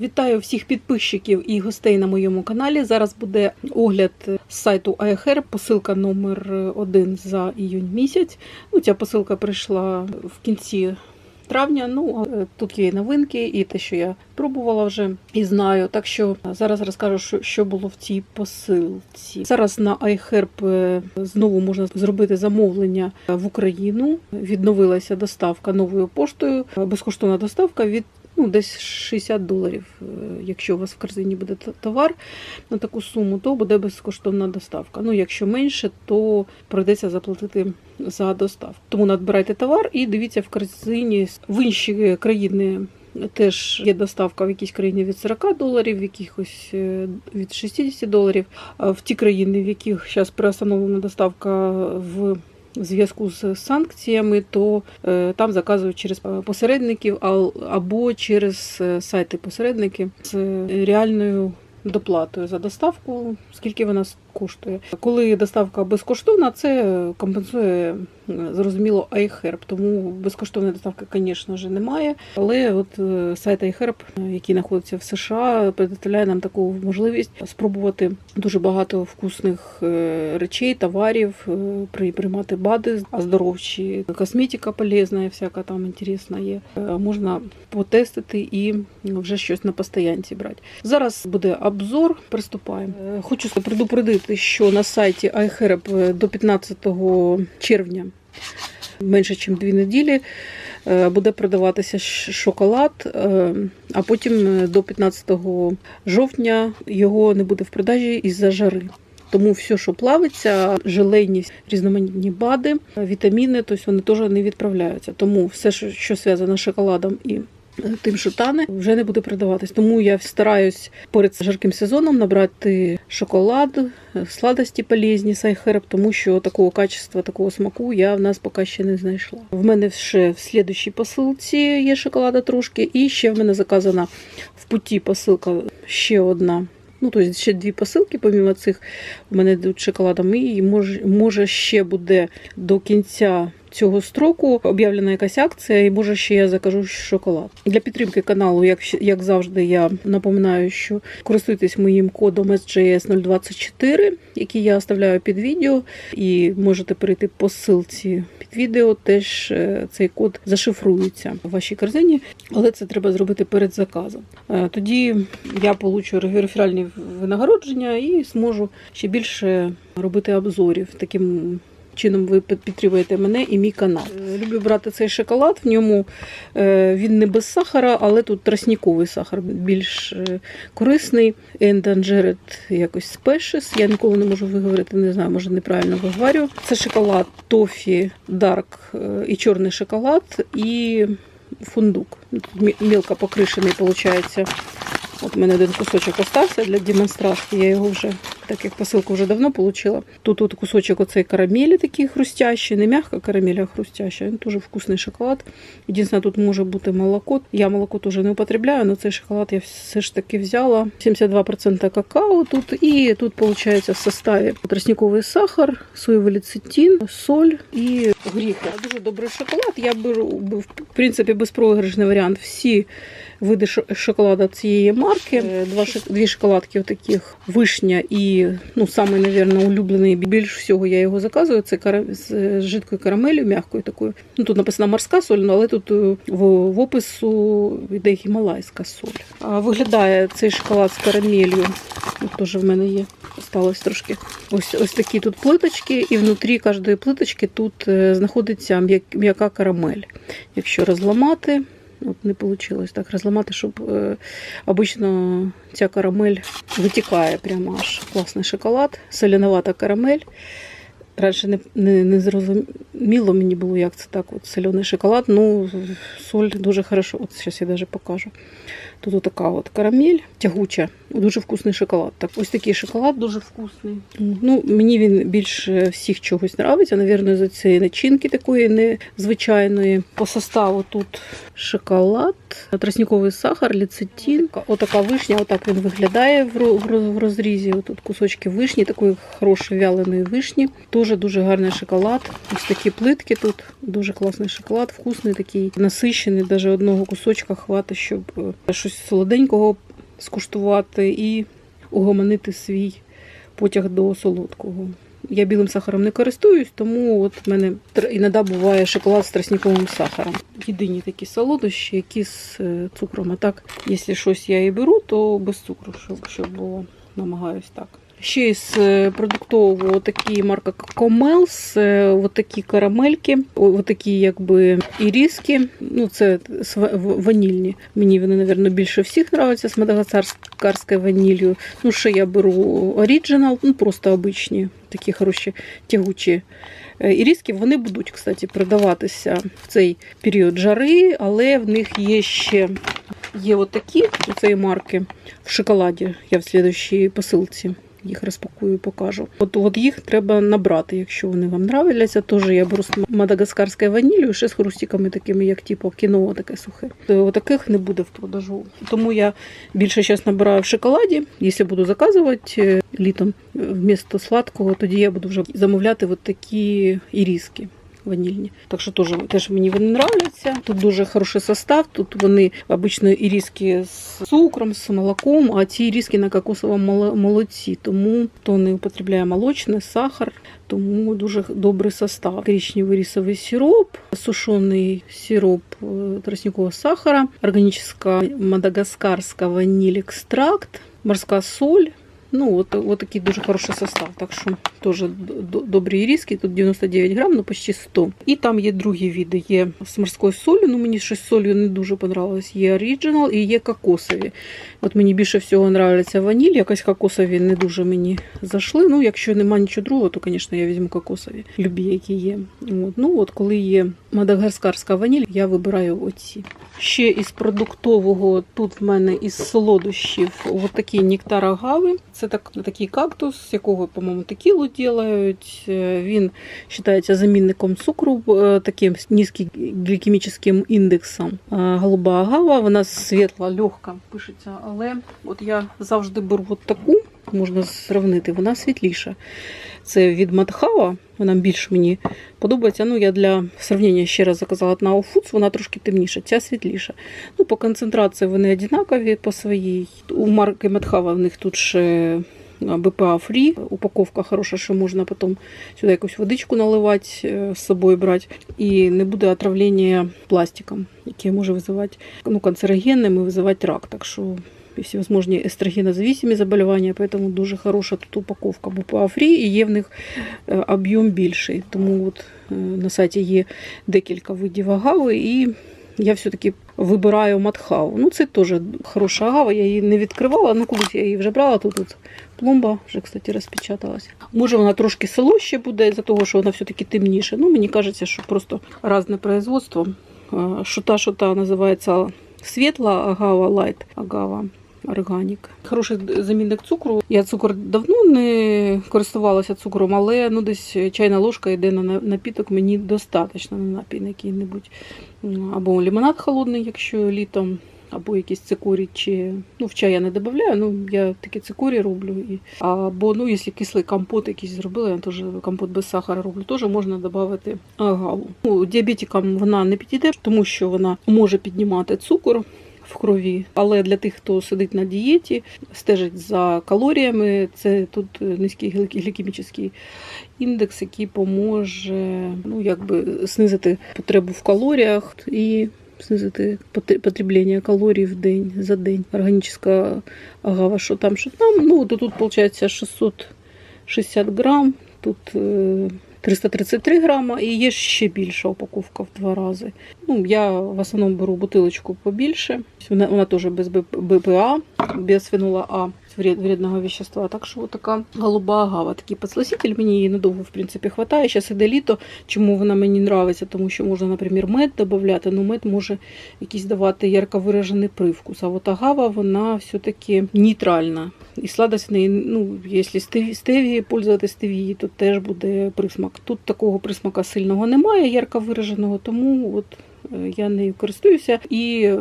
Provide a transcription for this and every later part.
Вітаю всіх підписчиків і гостей на моєму каналі. Зараз буде огляд з сайту iHerb, посилка номер 1 за іюнь місяць. Ну, ця посилка прийшла в кінці травня. Ну, е, тут є і новинки, і те, що я пробувала вже і знаю. Так що зараз розкажу, що, що було в цій посилці. Зараз на iHerb е, знову можна зробити замовлення в Україну. Відновилася доставка новою поштою, безкоштовна доставка від ну, десь 60 доларів. Е, Якщо у вас в корзині буде товар на таку суму, то буде безкоштовна доставка. Ну, якщо менше, то прийдеться заплатити за доставку. Тому надбирайте товар і дивіться в корзині в інші країни. Теж є доставка в якійсь країні від 40 доларів, в якихось е, від 60 доларів. В ті країни, в яких зараз перестановлена доставка в в зв'язку з санкціями, то е, там заказують через посередників або через е, сайти посередники з е, реальною доплатою за доставку, скільки вона коштує. Коли доставка безкоштовна, це компенсує е, зрозуміло iHerb, тому безкоштовної доставки, звісно ж, немає. Але от е, сайт iHerb, е, який знаходиться в США, предоставляє нам таку можливість спробувати дуже багато вкусних речей, товарів, приймати БАДи оздоровчі, косметика полезна, всяка там інтересна є. Можна потестити і вже щось на постоянці брати. Зараз буде обзор. Приступаємо. Хочу предупредити, що на сайті iHerb до 15 червня. Менше ніж дві неділі е, буде продаватися шоколад, е, а потім е, до 15 жовтня його не буде в продажі із-за жари. Тому все, що плавиться, желейні різноманітні БАДи, вітаміни, тобто вони теж не відправляються. Тому все, що, зв'язано з шоколадом і е, тим, що тане, вже не буде продаватись. Тому я стараюсь перед жарким сезоном набрати шоколад, сладості полезні сайхерб, тому що такого качества, такого смаку я в нас поки ще не знайшла. В мене ще в слідущій посилці є шоколада трошки, і ще в мене заказана в путі посилка ще одна. Ну, тобто ще дві посилки, помімо цих, у мене йдуть шоколадом, і може, може ще буде до кінця цього строку об'явлена якась акція, і може ще я закажу шоколад. Для підтримки каналу, як, як завжди, я напоминаю, що користуйтесь моїм кодом SJS 024, який я оставляю під відео, і можете перейти по ссылці під відео. Теж е, цей код зашифрується в вашій корзині, але це треба зробити перед заказом. Е, Тоді я получу реферальні винагородження і зможу ще більше робити обзорів таким. Чином ви підтримуєте мене і мій канал. Е, Люблю брати цей шоколад. В ньому е, він не без сахара, але тут тростниковий сахар більш е, корисний. Endangered якось Species. Я ніколи не можу виговорити, не знаю, може неправильно виговорю. Це шоколад тофі, дарк і чорний шоколад, і фундук. Тут мі- мілко покришений, виходить. От у мене один кусочок остався для демонстрації. Я його вже, так як посилку вже давно отримала. Тут от кусочок оцей карамелі такий хрустящий, не м'яка карамель, а хрустяща. Він дуже вкусний шоколад. Єдине, тут може бути молоко. Я молоко теж не употребляю, але цей шоколад я все ж таки взяла. 72% какао тут. І тут, виходить, в составі тростниковий сахар, соєвий лецитин, соль і гріхи. Дуже добрий шоколад. Я беру, в принципі, безпроіграшний варіант. Всі види шо- шоколада цієї марки. Е, Два дві шоколадки таких вишня і ну саме, мабуть, улюблений. Більш всього я його заказую. Це кара... з е, жидкою карамелью, м'якою такою. Ну тут написано морська соль, ну, але тут е, в, в опису йде гімалайська соль. А виглядає цей шоколад з карамелью. Теж в мене є. Осталось трошки. Ось ось такі тут плиточки, і внутрі кожної плиточки тут е, знаходиться м'яка карамель. Якщо розламати, от не вийшло так розламати, щоб е, обично ця карамель витікає прямо аж класний шоколад, соляновата карамель. Раніше не, не, не зрозуміло мені було, як це так. От соляний шоколад. Ну, соль дуже хорошо. От зараз я навіть покажу. Тут така от карамель тягуча, дуже вкусний шоколад. Так, ось такий шоколад дуже вкусний. Ну, мені він більше всіх чогось подобається. Навірно, за цієї начинки такої незвичайної. По составу тут шоколад, тростниковий сахар, лецитин. Отака вишня, отак він виглядає в ро- в ро- в розрізі. Тут кусочки вишні, такої хорошої вяленої вишні. Дуже дуже гарний шоколад. Ось такі плитки тут. Дуже класний шоколад, вкусний такий, насищений. Навіть одного кусочка хватить, щоб е, щось солоденького скуштувати і угомонити свій потяг до солодкого. Я білим сахаром не користуюсь, тому от в мене іноді буває шоколад з тростниковим сахаром. Єдині такі солодощі, які з е, цукром. А так, якщо щось я і беру, то без цукру, щоб, було. Намагаюсь так. Ще із е, продуктового такі марка Комелс, от такі карамельки, от такі якби іріски. Ну, це ванільні. Мені вони, мабуть, більше всіх подобаються з мадагаскарською ваніллю. Ну, ще я беру оріджинал, ну просто обичні, такі хороші тягучі. Е, Іріски вони будуть, кстати, продаватися в цей період жари, але в них є ще є отакі у цієї марки в шоколаді. Я в слідущій посилці їх розпакую і покажу. От, от їх треба набрати, якщо вони вам нравляться. Теж я беру мадагаскарською ваніллю, ще з хрустиками такими, як типу кіно, таке сухе. То Таких не буде в продажу. Тому я більше зараз набираю в шоколаді. Якщо буду заказувати е, літом е, вмісто сладкого, тоді я буду вже замовляти от такі іріски. Ванільні. Так що теж, теж мені вони нравляться. Тут дуже хороший состав. Тут вони обично іріски з цукром, з молоком, а ці іріски на кокосовому молоці. Тому хто не употребляє молочне, сахар, тому дуже дуже состав. Коричневий рисовий сироп, сушений сироп е, тростникового сахара, органическая мадагаскарская ваниль экстракт, морская соль. Ну, от, от такий дуже хороший состав. Так що теж добрі риски. Тут 99 грам, ну почти 100. І там є другі види. Є з морською солью, ну мені щось солью не дуже понравилось. Є оріджинал і є кокосові. От мені більше всього нравиться ваніль, якось кокосові не дуже мені зайшли. Ну, якщо нема нічого другого, то, звісно, я візьму кокосові, любі, які є. От. Ну, от коли є мадагаскарська ваніль, я вибираю оці. Ще із продуктового тут в мене із солодощів от такі нектар агави. Це так, такий кактус, з якого, по-моєму, текілу ділають. Е, Він вважається замінником цукру, е, таким низьким глікемічним індексом. Голуба агава, вона світла, легка пишеться, але от я завжди беру от таку, можна зрівнити, вона світліша. Це від Матхава, вона більш мені подобається. Ну, я для сравнення ще раз заказала на Foods, вона трошки темніша, ця світліша. Ну, по концентрації вони однакові по своїй. У марки Матхава в них тут ще БПА фрі. Упаковка хороша, що можна потім сюди якусь водичку наливати, е, з собою брати. І не буде отравлення пластиком, яке може визивати ну, канцерогенним і визивати рак. Так що і всевозможні естрогенозависимі заболівання, поэтому дуже хороша тут упаковка БПА фрі і є в них е, об'єм більший. Тому от е, на сайті є декілька видів агави, і я все-таки вибираю матхау. Ну, це теж хороша агава, я її не відкривала, ну колись я її вже брала, тут от пломба вже, кстати, розпечаталася. Може, вона трошки солоще буде, із-за того, що вона все-таки темніше. Ну, мені кажеться, що просто різне производство. Що-та, що-та називається світла агава, лайт агава. Органік. Хороший замінник цукру. Я цукор давно не користувалася цукром, але ну десь чайна ложка йде на на- напіток, мені достатньо на напій на який-небудь. Або лимонад холодний, якщо літом, або якийсь цикорій, чи ну в чай я не додаю, ну я такі цикорі роблю. І, або ну, якщо кислий компот якийсь зробила, я теж компот без сахара роблю, теж можна додати агаву. Ну, діабетикам вона не підійде, тому що вона може піднімати цукор в крові. Але для тих, хто сидить на дієті, стежить за калоріями, це тут низький глі- глікемічний індекс, який поможе ну, якби знизити потребу в калоріях і знизити потр- калорій в день за день. Органічна агава, що там, що там. Ну, то тут виходить 660 грам, тут е, 333 грама і є ще більша упаковка в два рази. Ну, я в основному беру бутилочку побільше. Вона, вона теж без БПА, без фенола А вредного вещества. Так що така голуба агава, такий підсласитель. Мені її надовго, в принципі, хватає. Зараз іде літо. Чому вона мені подобається? Тому що можна, наприклад, мед додати, але мед може якийсь давати ярко виражений привкус. А от агава, вона все-таки нейтральна. І сладость в неї, ну, якщо стеві, стевії пользуватися стевії, то теж буде присмак. Тут такого присмака сильного немає, ярко вираженого, тому от е, я нею користуюся і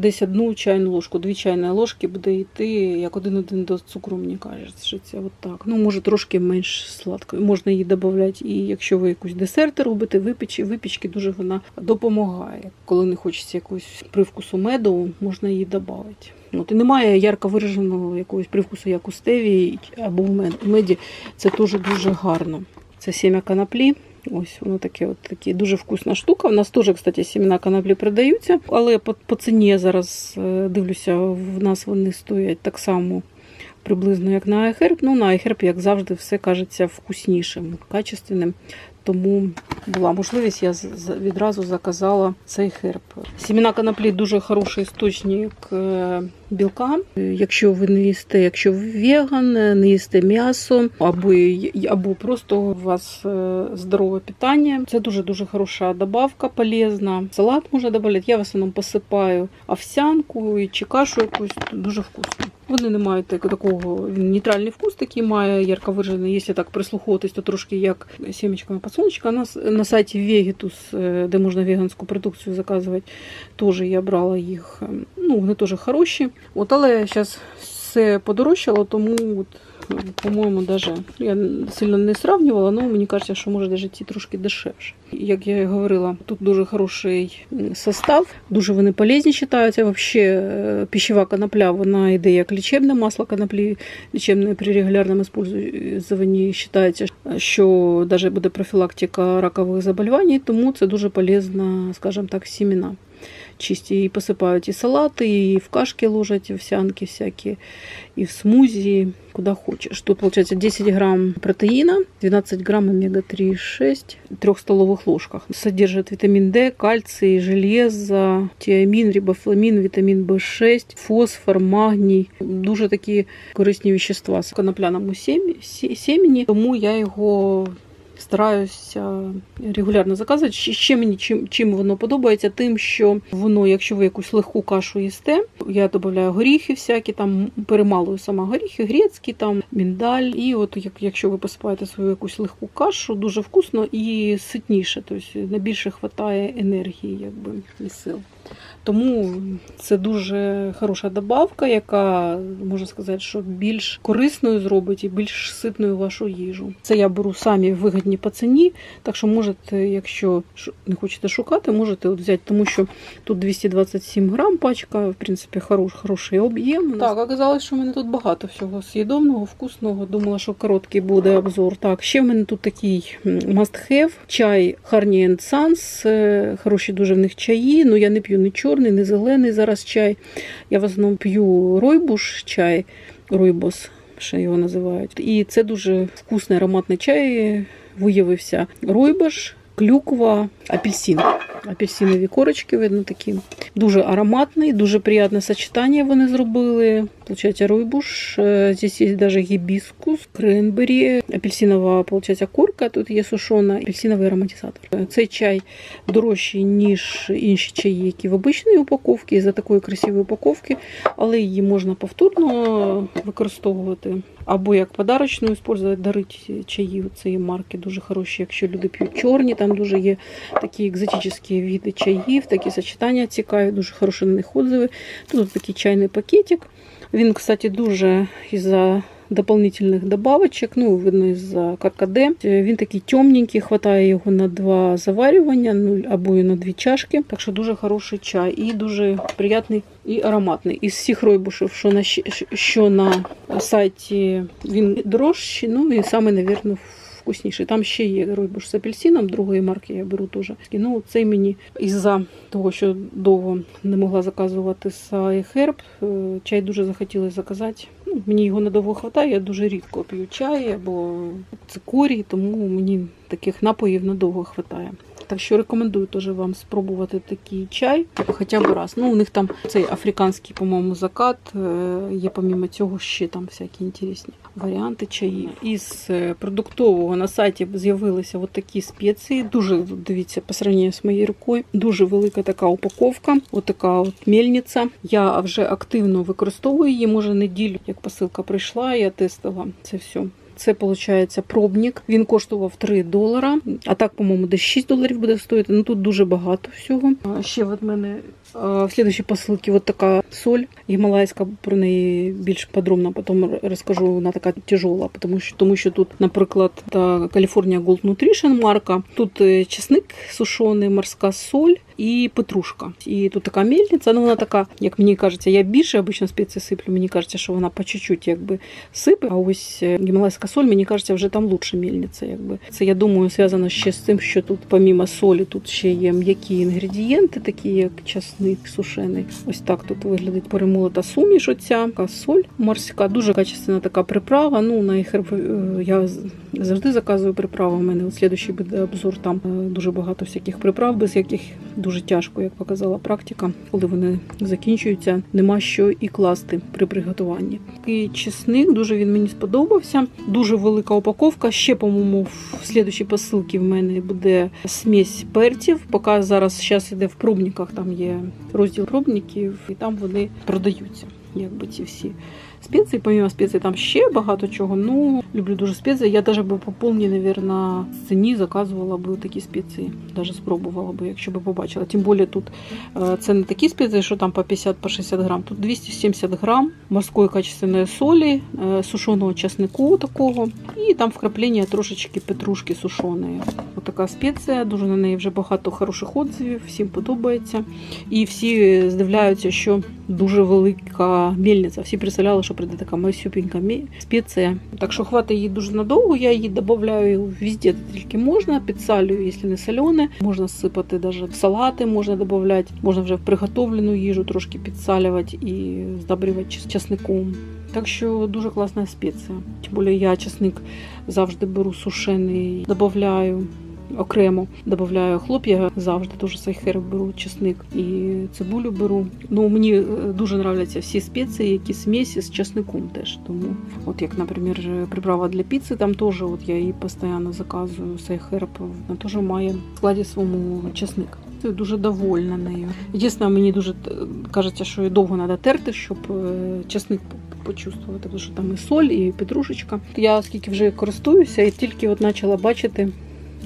десь одну чайну ложку, дві чайні ложки буде йти як один-один до цукру, мені кажеться, це от так. Ну, може, трошки менш сладко. Можна її додати, і якщо ви якусь десерт робите, випічки, випічки дуже вона допомагає. Коли не хочеться якогось привкусу меду, можна її додати. От, і немає ярко вираженого якогось привкусу, як у стеві або в меді. Це теж дуже гарно. Це сім'я канаплі. Ось воно таке, от такі дуже вкусна штука. У нас теж, кстати, сімена канаплі продаються, але по, по ціні я зараз е, дивлюся, в нас вони стоять так само приблизно як на айхерб. Ну, на айхерб, як завжди, все кажеться вкуснішим, качественним. Тому була можливість, я відразу заказала цей херб. Сімена канаплі дуже хороший істочник е, білка. Е, Якщо ви не їсте, якщо ви веган, е, не їсте м'ясо, або, або просто у вас здорове питання, це дуже дуже хороша добавка, полезна. Салат можна додати. Я в основному посипаю овсянку і чи кашу якусь дуже вкусно. Вони не мають такого нейтральний вкус, такий має ярко виражений. Якщо так прислуховуватись, то трошки як сімечками подсолнечка. На, на сайті Vegetus, е, де можна веганську продукцію заказувати, теж я брала їх. Ем, Ну, вони теж хороші. От, але зараз все подорожчало, тому от, по-моєму, даже я сильно не сравнювала, але мені кажеться, що може навіть ті трошки дешевше. Як я і говорила, тут дуже хороший состав, дуже вони полезні вважаються. Вообще е, пищева конопля, вона йде як лічебне масло коноплі, лічебне при регулярному использовании вважається, що навіть буде профілактика ракових заболівань, тому це дуже полезна, скажімо так, сімена. Чисті і посипають і салати, і в кашки ложать, овсянки всякі, і в смузі, куди хочеш. Тут, виходить, 10 грамм протеїна, 12 грамм омега-3 6 в 3 столовых ложках. Содержит витамин D, кальций, железо, тиамін, рибофламін, вітамін В6, фосфор, магній. Дуже такі корисні вещества з конопляному семі- сі- тому я його стараюся регулярно заказувати. Ще- мені чим, чим воно подобається, тим, що воно, якщо ви якусь легку кашу їсте, я додаю горіхи всякі, там перемалую сама горіхи, грецькі, там міндаль. І от як, якщо ви посипаєте свою якусь легку кашу, дуже вкусно і ситніше, тобто найбільше вистачає енергії, якби і сил. Тому це дуже хороша добавка, яка можна сказати, що більш корисною зробить і більш ситною вашу їжу. Це я беру самі вигідні по ціні, так що можете, якщо не хочете шукати, можете от взяти, тому що тут 227 грам пачка, в принципі, хорош, хороший об'єм. Так, оказалось, що в мене тут багато всього з'їдобного, вкусного. Думала, що короткий буде обзор. Так, ще в мене тут такий must have. Чай Harney Sons. е, Хороші дуже в них чаї. Ну я не п'ю ні чорний, не зелений зараз чай. Я в основному п'ю ройбуш чай, ройбос, ще його називають. І це дуже вкусний ароматний чай. Виявився ройбуш, клюква, апельсин. Апельсинові корочки, видно такі. Дуже ароматний, дуже приємне сочетання вони зробили. Получається ройбуш. Е, Здесь є даже гібіскус, кренбері, апельсинова получається, корка, тут є сушона, апельсиновий ароматизатор. Е, Цей чай дорожчий, ніж інші чаї, які в обичній упаковці, за такої красивої упаковки, але її можна повторно використовувати. Або як подарочну використовувати, дарити чаї цієї марки дуже хороші, якщо люди п'ють чорні, там дуже є такі екзотичні види чаїв, такі сочетання цікаві, дуже хороші на них отзиви. Тут такий чайний пакетик. Він, кстати, дуже із-за дополнительних добавочок, ну, видно, із-за ККД. Він такий темненький, хватає його на два заварювання, ну, або на дві чашки. Так що дуже хороший чай і дуже приятний і ароматний. Із всіх ройбушів, що на, що на сайті він дорожчий, ну і саме, мабуть, вкусніший. Там ще є ройбуш з апельсином, другої марки я беру теж. Ну, цей мені із-за того, що довго не могла заказувати сай херб, е, чай дуже захотілося заказати. Ну, мені його надовго вистачає, я дуже рідко п'ю чай або цикорій, тому мені таких напоїв надовго вистачає. Так що рекомендую теж вам спробувати такий чай хоча б раз. Ну, у них там цей африканський, по-моєму, закат. е, Є помімо цього ще там всякі інтересні варіанти чаїв. Із е, продуктового на сайті з'явилися от такі спеції. Дуже дивіться, по сравненню з моєю рукою. Дуже велика така упаковка, от така от мельниця. Я вже активно використовую її. Може неділю, як посилка прийшла, я тестила це все. Це виходить пробник. Він коштував 3 долара. А так, по-моєму, десь 6 доларів буде стоїти. Ну тут дуже багато всього. Ще від мене В слідчій посилці от така соль гімалайська, про неї більш подробно потім розкажу. Вона така тяжола, тому що, тому що тут, наприклад, та California Gold Nutrition марка. Тут е, чесник сушений, морська соль і петрушка. І тут така мельниця, ну вона така, як мені кажеться, я більше обично спеції сиплю. Мені кажеться, що вона по чуть-чуть якби сипе. А ось е, гімалайська соль, мені кажеться, вже там лучше мельниця. Якби це я думаю, зв'язано ще з тим, що тут, помімо солі, тут ще є м'які інгредієнти, такі як часник сушений. Ось так тут виглядить перемолота суміш. Оця соль морська, дуже качественна така приправа. Ну на їх е, я завжди заказую приправи. У мене от слідуючий буде обзор. Там е, дуже багато всяких приправ, без яких дуже тяжко, як показала практика, коли вони закінчуються, нема що і класти при приготуванні. Такий чесник, дуже він мені сподобався. Дуже велика упаковка. Ще, по-моєму, в слідчій посилці в мене буде смесь перців. Поки зараз зараз іде в пробниках, там є розділ пробників, і там вони продаються. Якби ці всі спеції, помимо спецій, там ще багато чого. Ну, люблю дуже спеції. Я навіть би по повній, навірно, ціні заказувала б такі спеції. Навіть спробувала би, якщо би побачила. Тим більше тут це не такі спеції, що там по 50 по 60 грам. Тут 270 грам морської качественної солі, е, сушеного часнику такого, і там вкраплення трошечки петрушки сушеної. Ось така спеція, дуже на неї вже багато хороших отзивів, всім подобається. І всі здивляються, що дуже велика мельниця. Всі представляли, що прийде така масюпенька мі- спеція. Так що хватить її дуже надовго. Я її додаю везде, де тільки можна, підсалюю, якщо не солене. Можна сипати навіть в салати, можна додати, можна вже в приготовлену їжу трошки підсалювати і здобрювати часником. Так що дуже класна спеція. Тим більше я часник завжди беру сушений, додаю окремо. Додаю хлоп'я завжди дуже сайхер беру чесник і цибулю беру. Ну мені е, дуже нравляться всі спеції, які смесі з чесником теж. Тому, от як, наприклад, приправа для піци, там теж от я її постійно заказую. Сайхерб вона теж має в складі своєму чесник. Я Дуже довольна нею. Єдине, мені дуже е, кажеться, що її довго треба терти, щоб е, чесник почувствувати, тому що там і соль, і петрушечка. Я скільки вже користуюся, і тільки от почала бачити,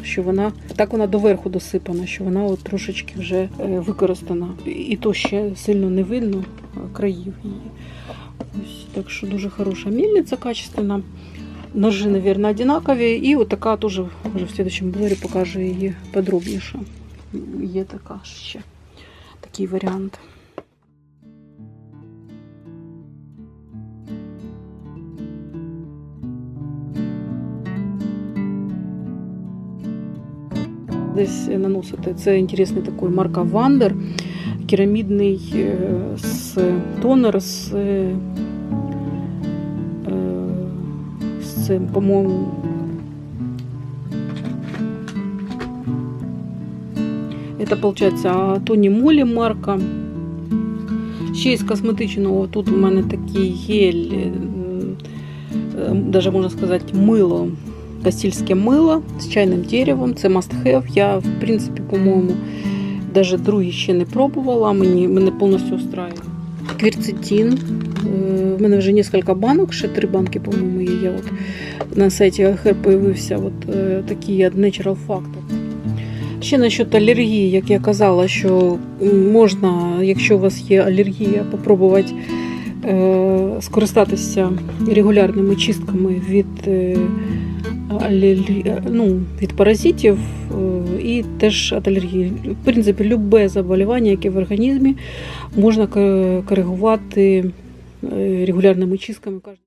що вона так вона доверху досипана, що вона от трошечки вже е, використана. І то ще сильно не видно е, країв її. Ось, так що дуже хороша мельниця, качественна. Ножи, наверное, одинакові. І от така теж вже в следующем блорі покажу її подробніше. Є така ще такий варіант. Десь наносити. Це інтересний такий марка Вандер. Керамідний е, з тонер з, е, з цим, по-моєму, Это получается Тоні Молі марка. Ще із косметичного тут у мене такий гель, е, е, даже можна сказати, мило, кастильське мило з чайним деревом. Це must have. Я, в принципі, по-моєму, даже другий ще не пробувала. Мені мене повністю устраює. Квірцетин. Е, В мене вже кілька банок, ще три банки, по-моєму, є. Я от на сайті АХР е, такий Natural Factor. Ще насчет алергії, як я казала, що можна, якщо у вас є алергія, попробувати е, скористатися регулярними чистками від, ну, від паразитів е, і теж від алергії. В принципі, любе заболівання, яке в організмі, можна ко- коригувати е, регулярними чистками.